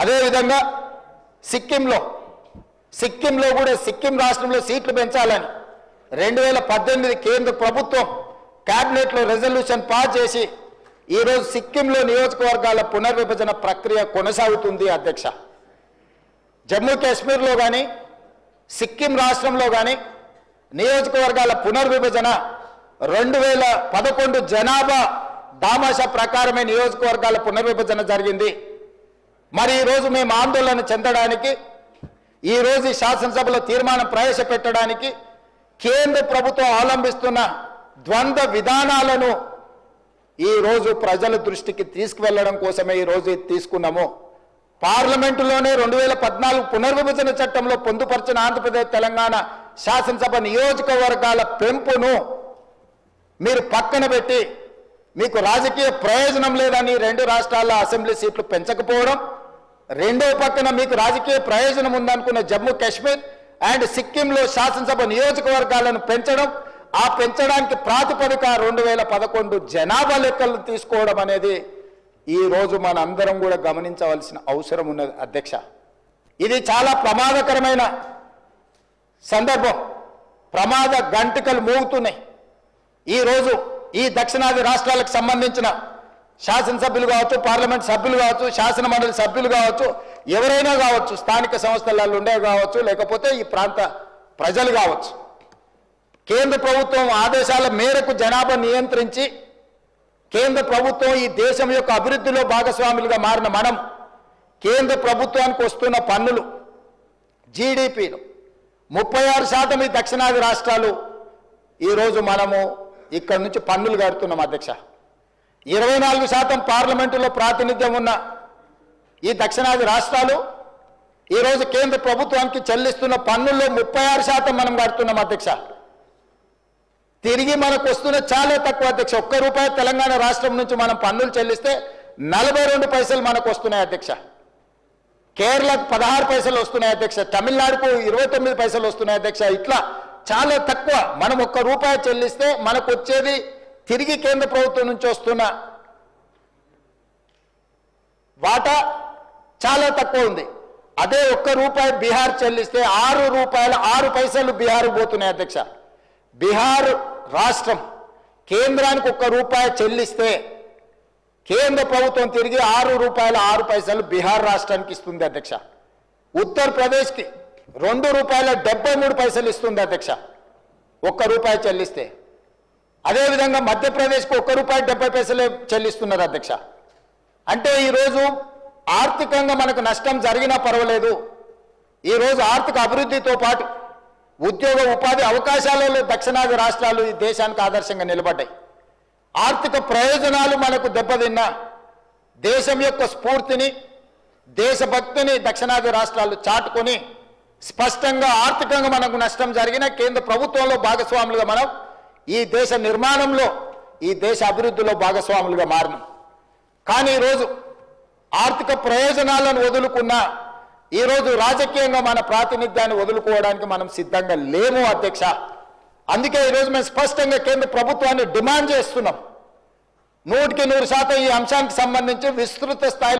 అదేవిధంగా సిక్కింలో సిక్కింలో కూడా సిక్కిం రాష్ట్రంలో సీట్లు పెంచాలని రెండు వేల పద్దెనిమిది కేంద్ర ప్రభుత్వం క్యాబినెట్లో రెజల్యూషన్ పాస్ చేసి ఈరోజు సిక్కింలో నియోజకవర్గాల పునర్విభజన ప్రక్రియ కొనసాగుతుంది అధ్యక్ష. జమ్మూ కాశ్మీర్లో కానీ సిక్కిం రాష్ట్రంలో కానీ నియోజకవర్గాల పునర్విభజన రెండు వేల పదకొండు జనాభా దామాషా ప్రకారమే నియోజకవర్గాల పునర్విభజన జరిగింది. మరి ఈరోజు మేము ఆందోళన చెందడానికి ఈరోజు శాసనసభలో తీర్మానం ప్రవేశపెట్టడానికి కేంద్ర ప్రభుత్వం అవలంబిస్తున్న ద్వంద్వ విధానాలను ఈరోజు ప్రజల దృష్టికి తీసుకువెళ్ళడం కోసమే ఈరోజు తీసుకున్నాము. పార్లమెంటులోనే రెండు వేల పద్నాలుగు పునర్విభజన చట్టంలో పొందుపరిచిన ఆంధ్రప్రదేశ్ తెలంగాణ శాసనసభ నియోజకవర్గాల పెంపును మీరు పక్కన పెట్టి మీకు రాజకీయ ప్రయోజనం లేదని రెండు రాష్ట్రాల అసెంబ్లీ సీట్లు పెంచకపోవడం రెండో పక్కన మీకు రాజకీయ ప్రయోజనం ఉందనుకున్న జమ్మూ కాశ్మీర్ అండ్ సిక్కింలో శాసనసభ నియోజకవర్గాలను పెంచడం ఆ పెంచడానికి ప్రాతిపదిక రెండు వేల పదకొండు జనాభా లెక్కలను తీసుకోవడం అనేది ఈ రోజు మన అందరం కూడా గమనించవలసిన అవసరం ఉన్నది అధ్యక్ష. ఇది చాలా ప్రమాదకరమైన సందర్భం. ప్రమాద గంటికలు మోగుతున్నాయి. ఈ రోజు ఈ దక్షిణాది రాష్ట్రాలకు సంబంధించిన శాసనసభ్యులు కావచ్చు పార్లమెంట్ సభ్యులు కావచ్చు శాసన మండలి సభ్యులు కావచ్చు ఎవరైనా కావచ్చు స్థానిక సంస్థలలో ఉండే కావచ్చు లేకపోతే ఈ ప్రాంత ప్రజలు కావచ్చు. కేంద్ర ప్రభుత్వం ఆదేశాల మేరకు జనాభా నియంత్రించి కేంద్ర ప్రభుత్వం ఈ దేశం యొక్క అభివృద్ధిలో భాగస్వాములుగా మారిన మనం కేంద్ర ప్రభుత్వానికి వస్తున్న పన్నులు జీడిపిలు ముప్పై ఆరు శాతం ఈ దక్షిణాది రాష్ట్రాలు ఈరోజు మనము ఇక్కడ నుంచి పన్నులు కడుతున్నాం అధ్యక్ష. ఇరవై నాలుగు శాతం పార్లమెంటులో ప్రాతినిధ్యం ఉన్న ఈ దక్షిణాది రాష్ట్రాలు ఈరోజు కేంద్ర ప్రభుత్వానికి చెల్లిస్తున్న పన్నుల్లో ముప్పై ఆరు శాతం మనం కడుతున్నాం అధ్యక్ష. తిరిగి మనకు వస్తున్న చాలా తక్కువ అధ్యక్ష. ఒక్క రూపాయి తెలంగాణ రాష్ట్రం నుంచి మనం పన్నులు చెల్లిస్తే నలభై రెండు పైసలు మనకు వస్తున్నాయి అధ్యక్ష. కేరళకు పదహారు పైసలు వస్తున్నాయి అధ్యక్ష. తమిళనాడుకు ఇరవై తొమ్మిది పైసలు వస్తున్నాయి అధ్యక్ష. ఇట్లా చాలా తక్కువ. మనం ఒక్క రూపాయి చెల్లిస్తే మనకు వచ్చేది తిరిగి కేంద్ర ప్రభుత్వం నుంచి వస్తున్న వాటా చాలా తక్కువ ఉంది. అదే ఒక్క రూపాయి బీహార్ చెల్లిస్తే ఆరు రూపాయల ఆరు పైసలు బీహార్ పోతున్నాయి అధ్యక్ష. బీహార్ రాష్ట్రం కేంద్రానికి ఒక్క రూపాయి చెల్లిస్తే కేంద్ర ప్రభుత్వం తిరిగి ఆరు రూపాయల ఆరు పైసలు బీహార్ రాష్ట్రానికి ఇస్తుంది అధ్యక్ష. ఉత్తరప్రదేశ్కి రెండు రూపాయల డెబ్బై మూడు పైసలు ఇస్తుంది అధ్యక్ష. ఒక్క రూపాయి చెల్లిస్తే. అదేవిధంగా మధ్యప్రదేశ్కి ఒక్క రూపాయి డెబ్బై పైసలే చెల్లిస్తున్నారు అధ్యక్ష. అంటే ఈరోజు ఆర్థికంగా మనకు నష్టం జరిగినా పర్వాలేదు. ఈరోజు ఆర్థిక అభివృద్ధితో పాటు ఉద్యోగ ఉపాధి అవకాశాలలో దక్షిణాది రాష్ట్రాలు ఈ దేశానికి ఆదర్శంగా నిలబడ్డాయి. ఆర్థిక ప్రయోజనాలు మనకు దెబ్బతిన్నా దేశం యొక్క స్ఫూర్తిని దేశభక్తిని దక్షిణాది రాష్ట్రాలు చాటుకొని స్పష్టంగా ఆర్థికంగా మనకు నష్టం జరిగిన కేంద్ర ప్రభుత్వంలో భాగస్వాములుగా మనం ఈ దేశ నిర్మాణంలో ఈ దేశ అభివృద్ధిలో భాగస్వాములుగా మారినాం. కానీ ఈరోజు ఆర్థిక ప్రయోజనాలను వదులుకున్న ఈరోజు రాజకీయంగా మన ప్రాతినిధ్యాన్ని వదులుకోవడానికి మనం సిద్ధంగా లేము అధ్యక్ష. అందుకే ఈరోజు మేము స్పష్టంగా కేంద్ర ప్రభుత్వాన్ని డిమాండ్ చేస్తున్నాం. నూటికి నూరు శాతం ఈ అంశానికి సంబంధించి విస్తృత స్థాయి